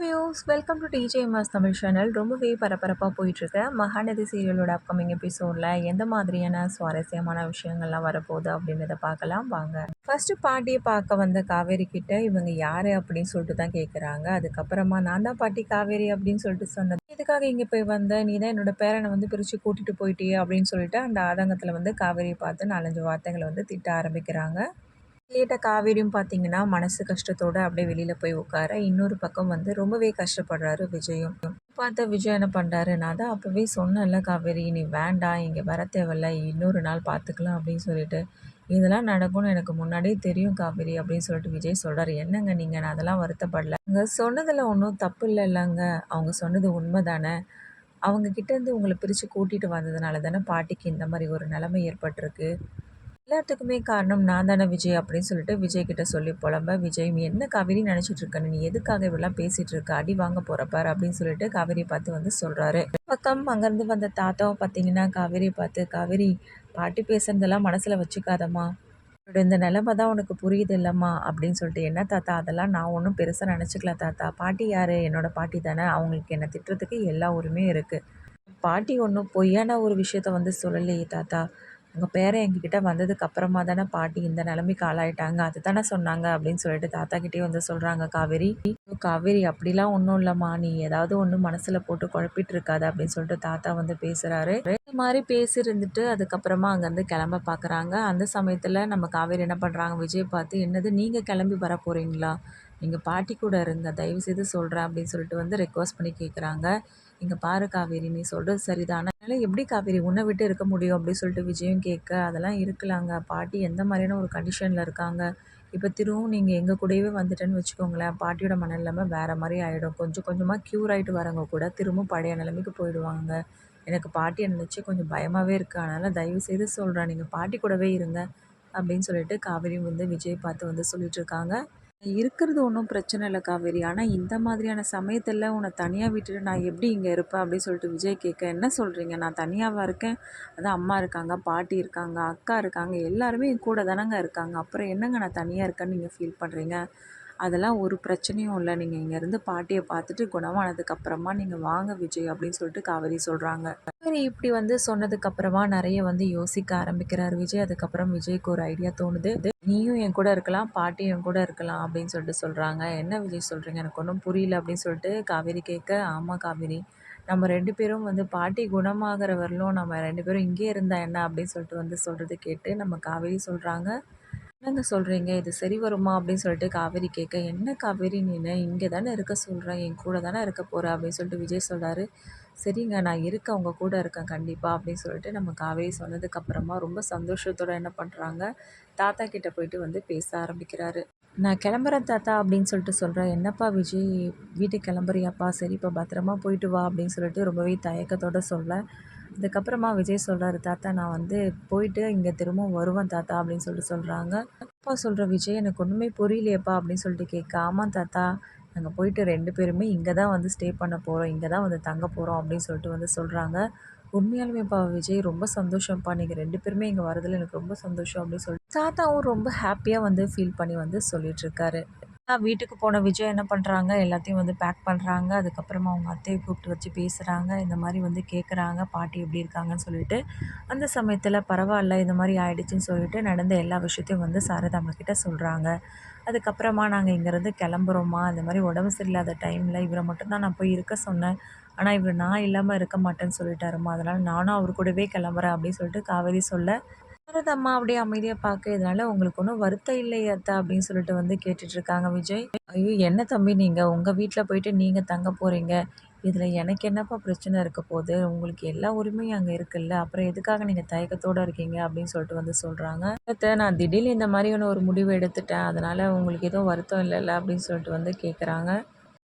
Views welcome to DJMS Tamil channel ரொம்பவே பரபரப்பாக போயிட்டுருக்க. மகாநதி சீரியலோட அப்கமிங் எபிசோடில் எந்த மாதிரியான சுவாரஸ்யமான விஷயங்கள்லாம் வரப்போகுது அப்படின்றத பார்க்கலாம். வாங்க. ஃபஸ்ட்டு பாட்டியை பார்க்க வந்த காவேரி கிட்ட இவங்க யார் அப்படின்னு சொல்லிட்டு தான் கேட்குறாங்க அதுக்கப்புறமா நான் தான் பாட்டி காவேரி அப்படின்னு சொல்லிட்டு சொன்னது. இதுக்காக இங்கே போய் வந்த நீ தான் என்னோட பேரனை வந்து பிரித்து கூட்டிகிட்டு போயிட்டியே அப்படின்னு சொல்லிட்டு அந்த ஆதங்கத்தில் வந்து காவேரியை பார்த்து நாலஞ்சு வார்த்தைகளை வந்து திட்ட ஆரம்பிக்கிறாங்க. கேட்ட காவேரியும் பார்த்தீங்கன்னா மனசு கஷ்டத்தோடு அப்படியே வெளியில் போய் உட்கார இன்னொரு பக்கம் வந்து ரொம்பவே கஷ்டப்படுறாரு விஜயும். பார்த்த விஜய் என்ன பண்ணுறாரு நான் தான் அப்போவே சொன்னேன்ல காவேரி நீ வேண்டாம் இங்கே வர தேவையில்ல இன்னொரு நாள் பார்த்துக்கலாம் அப்படின்னு சொல்லிட்டு. இதெல்லாம் நடக்கும்னு எனக்கு முன்னாடியே தெரியும் காவேரி அப்படின்னு சொல்லிட்டு விஜய் சொல்கிறார் என்னங்க நீங்கள் நான் அதெல்லாம் வருத்தப்படல. அங்கே சொன்னதில் ஒன்றும் தப்பு இல்லை இல்லைங்க. அவங்க சொன்னது உண்மை தானே அவங்க கிட்டேருந்து உங்களை பிரித்து கூட்டிகிட்டு வந்ததுனால தானே பாட்டிக்கு இந்த மாதிரி ஒரு நிலைமை ஏற்பட்டிருக்கு? எல்லாத்துக்குமே காரணம் நான் தானே விஜய் அப்படின்னு சொல்லிட்டு விஜய் கிட்ட சொல்லி புலம்ப விஜய் நீ என்ன காவேரி நினச்சிட்டு இருக்க? நீ எதுக்காக இவெல்லாம் பேசிகிட்டு இருக்க? அடி வாங்க போகிறப்பார் அப்படின்னு சொல்லிட்டு காவேரி பார்த்து வந்து சொல்கிறாரு பக்கம் அங்கேருந்து வந்த தாத்தாவை பார்த்தீங்கன்னா காவேரி பார்த்து காவேரி பாட்டி பேசுறதெல்லாம் மனசில் வச்சுக்காதம்மா. இந்த நிலமை தான் உனக்கு புரியுது இல்லைம்மா அப்படின்னு சொல்லிட்டு என்ன தாத்தா அதெல்லாம் நான் ஒன்றும் பெருசாக நினச்சிக்கல தாத்தா. பாட்டி யார்? என்னோட பாட்டி தானே. அவங்களுக்கு என்னை திட்டுறதுக்கு எல்லா ஊருமே இருக்குது பாட்டி ஒன்றும் பொய்யான ஒரு விஷயத்த வந்து சொல்லலையே தாத்தா. உங்கள் பேரன் எங்ககிட்ட வந்ததுக்கு அப்புறமா தானே பாட்டி இந்த நிலைமைக்கு ஆளாயிட்டாங்க. அது தானே சொன்னாங்க அப்படின்னு சொல்லிட்டு தாத்தா கிட்டே வந்து சொல்கிறாங்க காவேரி காவேரி அப்படிலாம் ஒன்றும் இல்லைம்மா. நீ ஏதாவது ஒன்று மனசில் போட்டு குழப்பிட்டு இருக்காத அப்படின்னு சொல்லிட்டு தாத்தா வந்து பேசுகிறாரு இந்த மாதிரி பேசியிருந்துட்டு அதுக்கப்புறமா அங்கேருந்து கிளம்ப பார்க்குறாங்க அந்த சமயத்தில் நம்ம காவேரி என்ன பண்ணுறாங்க விஜய் பார்த்து என்னது நீங்கள் கிளம்பி வர போகிறீங்களா நீங்கள் பாட்டி கூட இருங்க தயவுசெய்து சொல்கிறேன் அப்படின்னு சொல்லிட்டு வந்து ரெக்வஸ்ட் பண்ணி கேட்குறாங்க இங்கே பாரு காவேரி நீ சொல்கிறது சரிதானே. அதனால் எப்படி காவேரி உன்னை விட்டு இருக்க முடியும் அப்படின்னு சொல்லிட்டு விஜயும் கேட்க அதெல்லாம் இருக்கலாங்க பாட்டி எந்த மாதிரியான ஒரு கண்டிஷனில் இருக்காங்க? இப்போ திரும்பவும் நீங்கள் எங்கள் கூடவே வந்துட்டேன்னு வச்சுக்கோங்களேன் பாட்டியோட மனநிலைமை வேறு மாதிரி ஆகிடும் கொஞ்சம் கொஞ்சமாக க்யூர் ஆகிட்டு வரவங்க கூட திரும்பவும் பழைய நிலைமைக்கு போயிடுவாங்க. எனக்கு பாட்டியை நினச்சி கொஞ்சம் பயமாகவே இருக்குது அதனால் தயவு செய்து சொல்கிறேன் நீங்கள் பாட்டி கூடவே இருங்க அப்படின்னு சொல்லிட்டு காவேரி வந்து விஜய் பார்த்து வந்து சொல்லிட்டுருக்காங்க இருக்கிறது ஒன்றும் பிரச்சனை இல்லை காவேரி. ஆனால் இந்த மாதிரியான சமயத்தில் உன்னை தனியாக விட்டுட்டு நான் எப்படி இங்கே இருப்பேன் அப்படின்னு சொல்லிட்டு விஜய் கேட்க என்ன சொல்கிறீங்க நான் தனியாகவா இருக்கேன்? அதான் அம்மா இருக்காங்க பாட்டி இருக்காங்க அக்கா இருக்காங்க எல்லாருமே என் கூட தானங்க இருக்காங்க. அப்புறம் என்னங்க நான் தனியாக இருக்கேன்னு நீங்கள் ஃபீல் பண்ணுறீங்க அதெல்லாம் ஒரு பிரச்சனையும் இல்லை. நீங்கள் இங்கேருந்து பாட்டியை பார்த்துட்டு குணமானதுக்கப்புறமா நீங்கள் வாங்க விஜய் அப்படின்னு சொல்லிட்டு காவேரி சொல்கிறாங்க காவேரி இப்படி வந்து சொன்னதுக்கப்புறமா நிறைய வந்து யோசிக்க ஆரம்பிக்கிறார் விஜய். அதுக்கப்புறம் விஜய்க்கு ஒரு ஐடியா தோணுது. நீயும் என் கூட இருக்கலாம் பாட்டியும் என் கூட இருக்கலாம் அப்படின்னு சொல்லிட்டு சொல்கிறாங்க என்ன விஜய் சொல்கிறீங்க எனக்கு ஒன்றும் புரியல அப்படின்னு சொல்லிட்டு காவேரி கேட்க ஆமாம் காவேரி நம்ம ரெண்டு பேரும் வந்து பாட்டி குணமாகிற வரலும் நம்ம ரெண்டு பேரும் இங்கே இருந்தா என்ன? அப்படின்னு சொல்லிட்டு வந்து சொல்கிறது கேட்டு நம்ம காவேரி சொல்கிறாங்க என்னங்க சொல்கிறீங்க இது சரி வருமா? அப்படின்னு சொல்லிட்டு காவேரி கேட்க என்ன காவேரி நீ இங்கே தானே இருக்க சொல்கிறேன் என் கூட தானே இருக்க போகிற அப்படின்னு சொல்லிட்டு விஜய் சொல்கிறாரு சரிங்க நான் இருக்கேன் உங்கள் கூட இருக்கேன் கண்டிப்பாக அப்படின்னு சொல்லிட்டு நம்ம காவேரி சொன்னதுக்கப்புறமா ரொம்ப சந்தோஷத்தோடு என்ன பண்ணுறாங்க தாத்தா கிட்டே போயிட்டு வந்து பேச ஆரம்பிக்கிறாரு. நான் கிளம்புறேன் தாத்தா அப்படின்னு சொல்லிட்டு சொல்கிறேன் என்னப்பா விஜய் வீட்டுக்கு கிளம்புறியாப்பா? சரிப்பா பத்திரமா போயிட்டு வா அப்படின்னு சொல்லிட்டு ரொம்பவே தயக்கத்தோடு சொல்ல. அதுக்கப்புறமா விஜய் சொல்கிறாரு தாத்தா நான் வந்து போயிட்டு இங்கே திரும்பவும் வருவேன் தாத்தா அப்படின்னு சொல்லிட்டு சொல்கிறாங்க அப்பா சொல்கிற விஜய்? எனக்கு ஒன்றுமே புரியலையப்பா அப்படின்னு சொல்லிட்டு கேட்க ஆமாம் தாத்தா நாங்கள் போயிட்டு ரெண்டு பேருமே இங்கே தான் வந்து ஸ்டே பண்ண போகிறோம் இங்கே தான் வந்து தங்க போகிறோம் அப்படின்னு சொல்லிட்டு வந்து சொல்கிறாங்க உண்மையாலுமேப்பா விஜய் ரொம்ப சந்தோஷம்ப்பா நீங்கள் ரெண்டு பேருமே இங்கே வரதில் எனக்கு ரொம்ப சந்தோஷம் அப்படின்னு சொல்லிட்டு. தாத்தாவும் ரொம்ப ஹாப்பியாக வந்து ஃபீல் பண்ணி வந்து சொல்லிகிட்ருக்காரு வீட்டுக்கு போன விஜய் என்ன பண்ணுறாங்க எல்லாத்தையும் வந்து பேக் பண்ணுறாங்க அதுக்கப்புறமா அவங்க அத்தையை கூப்பிட்டு வச்சு பேசுகிறாங்க இந்த மாதிரி வந்து கேட்குறாங்க பாட்டி எப்படி இருக்காங்கன்னு சொல்லிட்டு அந்த சமயத்தில் பரவாயில்ல இந்த மாதிரி ஆயிடுச்சுன்னு சொல்லிட்டு நடந்த எல்லா விஷயத்தையும் வந்து சாரதாம்மா கிட்ட சொல்கிறாங்க அதுக்கப்புறமா நாங்கள் இங்கேருந்து கிளம்புறோமா இந்த மாதிரி உடம்பு சரியில்லாத டைமில் இவரை மட்டும்தான் நான் போய் இருக்க சொன்னேன். ஆனால் இவர் நான் இல்லாமல் இருக்க மாட்டேன்னு சொல்லிட்டாருமா அதனால் நானும் அவர் கூடவே கிளம்புறேன் அப்படின்னு சொல்லிட்டு காவேரி சொல்ல அம்மா அப்படியே அமைதியாக பார்க்க உங்களுக்கு ஒன்றும் வருத்தம் இல்லையாத்தா அப்படின்னு சொல்லிட்டு வந்து கேட்டுட்ருக்காங்க விஜய். ஐயோ என்ன தம்பி நீங்கள் உங்கள் வீட்டில் போயிட்டு நீங்கள் தங்க போகிறீங்க இதில் எனக்கு என்னப்பா பிரச்சனை இருக்க போகுது? உங்களுக்கு எல்லா உரிமையும் அங்கே இருக்குல்ல? அப்புறம் எதுக்காக நீங்கள் தயக்கத்தோடு இருக்கீங்க அப்படின்னு சொல்லிட்டு வந்து சொல்கிறாங்க நான் திடீர்னு இந்த மாதிரியான ஒரு முடிவு எடுத்துட்டேன். அதனால் உங்களுக்கு எதுவும் வருத்தம் இல்லைல்ல அப்படின்னு சொல்லிட்டு வந்து கேட்குறாங்க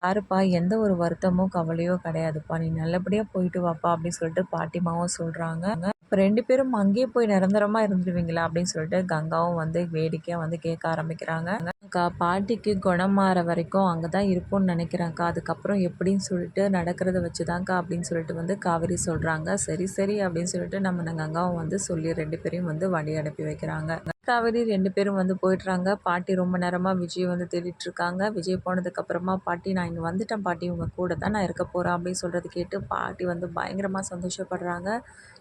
யாருப்பா? எந்த ஒரு வருத்தமோ கவலையோ கிடையாதுப்பா. நீ நல்லபடியாக போயிட்டு வாப்பா அப்படின்னு சொல்லிட்டு பாட்டிமாவும் சொல்கிறாங்க இப்போ ரெண்டு பேரும் அங்கேயே போய் நிரந்தரமாக இருந்துருவீங்களா அப்படின்னு சொல்லிட்டு கங்காவும் வந்து வேடிக்கையாக வந்து கேட்க ஆரம்பிக்கிறாங்க. அக்கா பாட்டிக்கு குணம் மாற வரைக்கும் அங்கே தான் இருப்போம்னு நினைக்கிறேன்க்கா. அதுக்கப்புறம் எப்படின்னு சொல்லிட்டு நடக்கிறத வச்சு தான்க்கா அப்படின்னு சொல்லிட்டு வந்து காவேரி சொல்கிறாங்க சரி சரி அப்படின்னு சொல்லிட்டு நம்ம கங்காவும் வந்து சொல்லி ரெண்டு பேரையும் வந்து வழி அனுப்பி வைக்கிறாங்க. காவேரி ரெண்டு பேரும் வந்து போயிடுறாங்க. பாட்டி ரொம்ப நேரமாக விஜய் வந்து தேடிட்டுருக்காங்க விஜய் போனதுக்கப்புறமா பாட்டி நான் இங்கே வந்துட்டேன். பாட்டி உங்கள் கூட தான் நான் இருக்க போகிறேன் அப்படின்னு சொல்கிறது கேட்டு பாட்டி வந்து பயங்கரமாக சந்தோஷப்படுறாங்க.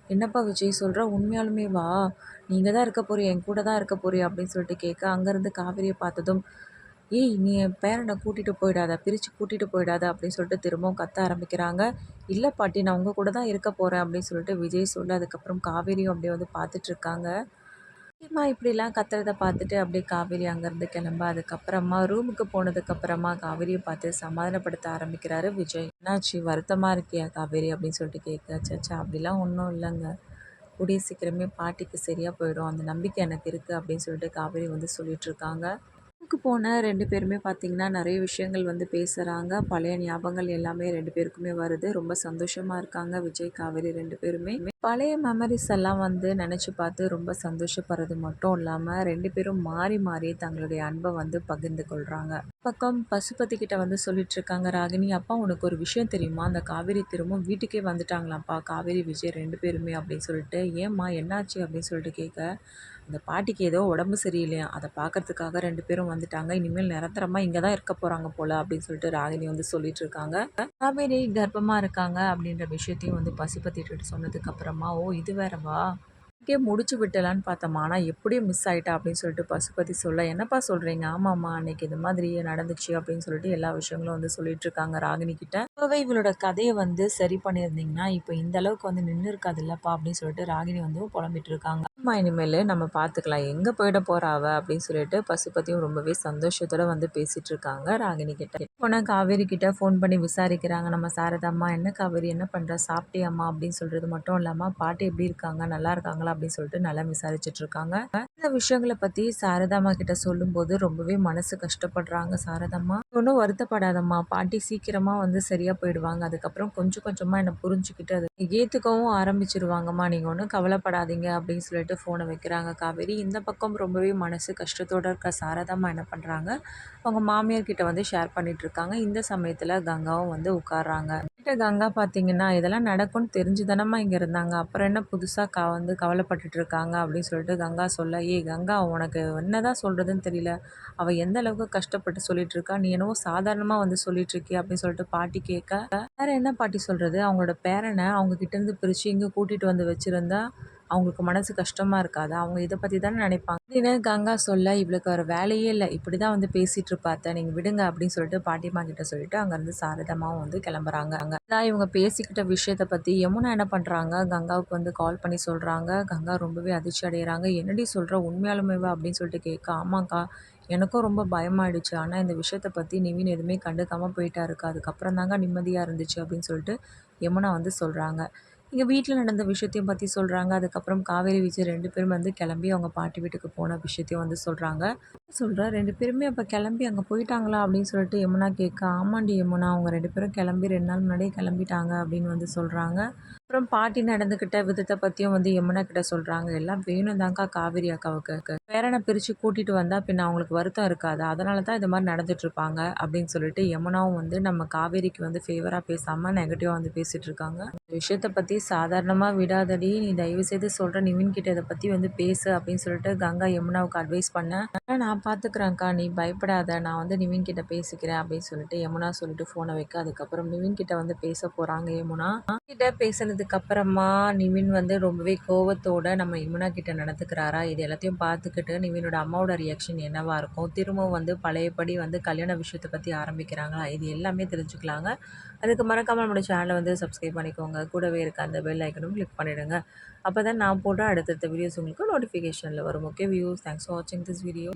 என்னப்பா விஜய் சொல்கிற உண்மையாலுமே வா. நீங்கள் தான் இருக்க போறியா? என் கூட தான் இருக்க போறியா? அப்படின்னு சொல்லிட்டு கேட்க அங்கேருந்து காவேரியை பார்த்ததும் ஏய் நீ என் பேரனை கூட்டிகிட்டு போயிடாத பிரித்து கூட்டிகிட்டு போயிடாத அப்படின்னு சொல்லிட்டு திரும்பவும் கத்த ஆரம்பிக்கிறாங்க. இல்லை பாட்டி நான் உங்கள் கூட தான் இருக்க போகிறேன் அப்படின்னு சொல்லிட்டு விஜய் சொல்ல அதுக்கப்புறம் காவேரியும் அப்படியே வந்து பார்த்துட்ருக்காங்க ஏம்மா இப்படிலாம் கத்துறத பார்த்துட்டு அப்படியே காவேரி அங்கேருந்து கிளம்ப. அதுக்கப்புறமா ரூமுக்கு போனதுக்கப்புறமா காவேரியை பார்த்து சமாதானப்படுத்த ஆரம்பிக்கிறாரு விஜய். என்னாச்சு? வருத்தமாக இருக்கியா காவேரி அப்படின்னு சொல்லிட்டு கேட்க சச்சா அப்படிலாம் ஒன்றும் இல்லைங்க. கூடிய சீக்கிரமே பாட்டிக்கு சரியாக போயிடும். அந்த நம்பிக்கை எனக்கு இருக்குது அப்படின்னு சொல்லிட்டு காவேரி வந்து சொல்லிகிட்ருக்காங்க ஊருக்கு போன ரெண்டு பேருமே பார்த்திங்கன்னா நிறைய விஷயங்கள் வந்து பேசுகிறாங்க பழைய ஞாபகங்கள் எல்லாமே ரெண்டு பேருக்குமே வருது. ரொம்ப சந்தோஷமாக இருக்காங்க. விஜய் காவேரி ரெண்டு பேருமே. பழைய மெமரிஸ் எல்லாம் வந்து நினச்சி பார்த்து ரொம்ப சந்தோஷப்படுறது மட்டும் இல்லாமல் ரெண்டு பேரும் மாறி மாறி தங்களுடைய அன்பை வந்து பகிர்ந்து கொள்கிறாங்க பக்கம் பசுபதி கிட்ட வந்து சொல்லிட்டு இருக்காங்க ராகினி அப்பா உனக்கு ஒரு விஷயம் தெரியுமா? அந்த காவேரி திரும்பவும் வீட்டுக்கே வந்துட்டாங்களாம்ப்பா. காவேரி விஜய் ரெண்டு பேருமே அப்படின்னு சொல்லிட்டு ஏம்மா என்னாச்சு? அப்படின்னு சொல்லிட்டு கேட்க இந்த பாட்டிக்கு ஏதோ உடம்பு சரியில்லையா? அதை பார்க்குறதுக்காக ரெண்டு பேரும் வந்துட்டாங்க. இனிமேல் நிரந்தரமாக இங்கே தான் இருக்க போகிறாங்க போல் அப்படின்னு சொல்லிட்டு ராகினி வந்து சொல்லிட்டு இருக்காங்க. காவேரி கர்ப்பமாக இருக்காங்க அப்படின்ற விஷயத்தையும் வந்து பசுபத்திட்டு சொன்னதுக்கப்புறமா ஓ இது வேறவா? இங்கே முடிச்சு விட்டலான்னு பார்த்தோம்மா. ஆனால் எப்படியும் மிஸ் ஆகிட்டா அப்படின்னு சொல்லிட்டு பசுபதி சொல்ல என்னப்பா சொல்கிறீங்க ஆமாம்மா அன்னைக்கு இது மாதிரி நடந்துச்சு அப்படின்னு சொல்லிட்டு எல்லா விஷயங்களும் வந்து சொல்லிட்டு இருக்காங்க ராகினி கிட்ட. இப்போவே இவளோட கதையை வந்து சரி பண்ணியிருந்தீங்கன்னா இப்போ இந்த அளவுக்கு வந்து நின்று இருக்காது இல்லப்பா அப்படின்னு சொல்லிட்டு ராகினி வந்து புலம்பிட்டு இருக்காங்க. அம்மா இனிமேல் நம்ம பார்த்துக்கலாம் எங்கே போயிட போகிறா அவ? அப்படின்னு சொல்லிட்டு பசுபதியும் ரொம்பவே சந்தோஷத்தோட வந்து பேசிட்டு இருக்காங்க ராகினி கிட்ட. போனால் காவேரி கிட்ட ஃபோன் பண்ணி விசாரிக்கிறாங்க. நம்ம சாரதாம்மா என்ன காவேரி? என்ன பண்ணுற சாப்பிட்டியம்மா? அப்படின்னு சொல்கிறது மட்டும் இல்லாமல் பாட்டி எப்படி இருக்காங்க? நல்லா இருக்காங்களா? அப்படின்னு சொல்லிட்டு நல்லா விசாரிச்சுட்டு இருக்காங்க இந்த விஷயங்களை பற்றி சாரதாமா கிட்ட சொல்லும்போது ரொம்பவே மனசு கஷ்டப்படுறாங்க சாரதாம்மா. ஒன்றும் வருத்தப்படாதம்மா. பாட்டி சீக்கிரமாக வந்து சரியாக போயிடுவாங்க. அதுக்கப்புறம் கொஞ்சம் கொஞ்சமாக என்னை புரிஞ்சுக்கிட்டு அது ஏற்றுக்கவும் ஆரம்பிச்சிருவாங்கம்மா. நீங்கள் ஒன்றும் கவலைப்படாதீங்க அப்படின்னு சொல்லிட்டு ஃபோனை வைக்கிறாங்க காவேரி. இந்த பக்கம் ரொம்பவே மனசு கஷ்டத்தோடு இருக்க சாரதாம்மா என்ன பண்ணுறாங்க அவங்க மாமியார் கிட்ட வந்து ஷேர் பண்ணிட்டு இருக்காங்க இந்த சமயத்தில் கங்காவும் வந்து உட்காடுறாங்க கிட்ட கங்கா பார்த்தீங்கன்னா இதெல்லாம் நடக்கும்னு தெரிஞ்சு தானம்மா இங்கே இருந்தாங்க. அப்புறம் என்ன புதுசாக க வந்து கவலை இருக்காங்க அப்படின்னு சொல்லிட்டு கங்கா சொல்ல ஏய் கங்கா உனக்கு என்ன தான் சொல்கிறதுன்னு தெரியல. அவள் எந்த அளவுக்கு கஷ்டப்பட்டு சொல்லிட்டு இருக்கா நீ என்னவோ சாதாரணமாக வந்து சொல்லிட்டு இருக்கி அப்படின்னு சொல்லிட்டு பாட்டி கேட்க வேற என்ன பாட்டி சொல்கிறது அவங்களோட பேரனை அவங்க கிட்டேருந்து பிரித்து இங்கே கூட்டிகிட்டு வந்து வச்சுருந்தா அவங்களுக்கு மனசு கஷ்டமாக இருக்காது. அவங்க இதை பற்றி தானே நினைப்பாங்க. அப்படின்னு கங்கா சொல்ல இவளுக்கு ஒரு வேலையே இல்லை. இப்படி தான் வந்து பேசிகிட்டு இருப்பாத்த. நீங்கள் விடுங்க அப்படின்னு சொல்லிட்டு பாட்டிமா கிட்ட சொல்லிட்டு அங்கேருந்து சாரதமாவும் வந்து கிளம்புறாங்க. அங்கே தான் இவங்க பேசிக்கிட்ட விஷயத்தை பற்றி யமுனா என்ன பண்ணுறாங்க கங்காவுக்கு வந்து கால் பண்ணி சொல்கிறாங்க கங்கா ரொம்பவே அதிர்ச்சி அடைகிறாங்க என்னடி சொல்கிற உண்மையாலுமேவா? அப்படின்னு சொல்லிட்டு கேட்க ஆமாக்கா எனக்கும் ரொம்ப பயமாயிடுச்சு. ஆனால் இந்த விஷயத்தை பற்றி நிவின் எதுவுமே கண்டுக்காமல் போயிட்டாருக்கு அதுக்கப்புறம் தாங்க நிம்மதியாக இருந்துச்சு அப்படின்னு சொல்லிட்டு யமுனா வந்து சொல்கிறாங்க இங்கே வீட்டில் நடந்த விஷயத்தையும் பற்றி சொல்கிறாங்க அதுக்கப்புறம் காவேரி விஜய் ரெண்டு பேரும் வந்து கிளம்பி அவங்க பாட்டி வீட்டுக்கு போன விஷயத்தையும் வந்து சொல்கிறாங்க சொல்கிறேன் ரெண்டு பேருமே அப்போ கிளம்பி அங்கே போயிட்டாங்களா அப்படின்னு சொல்லிட்டு யமுனா கேட்க ஆமாண்டி யமுனா அவங்க ரெண்டு பேரும் கிளம்பி ரெண்டு நாள் முன்னாடியே கிளம்பிட்டாங்க அப்படின்னு வந்து சொல்கிறாங்க அப்புறம் பாட்டி நடந்துக்கிட்ட விதத்தை பற்றியும் வந்து யமுனா கிட்ட சொல்கிறாங்க எல்லாம் வேணும் தாங்க்கா காவேரி அக்காவுக்கு. பேரனை பிரித்து கூட்டிகிட்டு வந்தால் பின்ன அவங்களுக்கு வருத்தம் இருக்காது? அதனால தான் இது மாதிரி நடந்துட்டுருப்பாங்க அப்படின்னு சொல்லிட்டு யமுனாவும் வந்து நம்ம காவேரிக்கு வந்து ஃபேவராக பேசாமல் நெகட்டிவாக வந்து பேசிகிட்டு இருக்காங்க. விஷயத்தை பற்றி சாதாரணமாக விடாதடி. நீ தயவு செய்து சொல்கிற நிவின் கிட்ட இதை பற்றி வந்து பேசு அப்படின்னு சொல்லிட்டு கங்கா யமுனாவுக்கு அட்வைஸ் பண்ணேன் நான் பார்த்துக்குறேன்க்கா நீ பயப்படாத. நான் வந்து நிவின் கிட்ட பேசிக்கிறேன் அப்படின்னு சொல்லிட்டு யமுனா சொல்லிட்டு ஃபோனை வைக்க. அதுக்கப்புறம் நிவின் கிட்ட வந்து பேச போகிறாங்க யமுனா. கிட்ட பேசினதுக்கு வந்ததுக்கப்புறமா நிவின் வந்து ரொம்பவே கோவத்தோட நம்ம இமுனா கிட்ட நடந்துக்கிறாரா? இது எல்லாத்தையும் பார்த்துக்கிட்டு நிவினோட அம்மாவோட ரியாக்ஷன் என்னவாக இருக்கும்? திரும்பவும் வந்து பழையபடி வந்து கல்யாண விஷயத்தை பற்றி ஆரம்பிக்கிறாங்களா? இது எல்லாமே தெரிஞ்சுக்கலாங்க. அதுக்கு மறக்காமல் நம்மளோட சேனலை வந்து சப்ஸ்கிரைப் பண்ணிக்கோங்க. கூடவே இருக்க அந்த பெல் ஐக்கனும் கிளிக் பண்ணிவிடுங்க அப்போ தான் நான் போடுற அடுத்தடுத்த வீடியோஸ் உங்களுக்கு நோட்டிஃபிகேஷனில் வரும். ஓகே வியூஸ் தேங்க்ஸ் ஃபார் வாட்சிங் திஸ் வீடியோ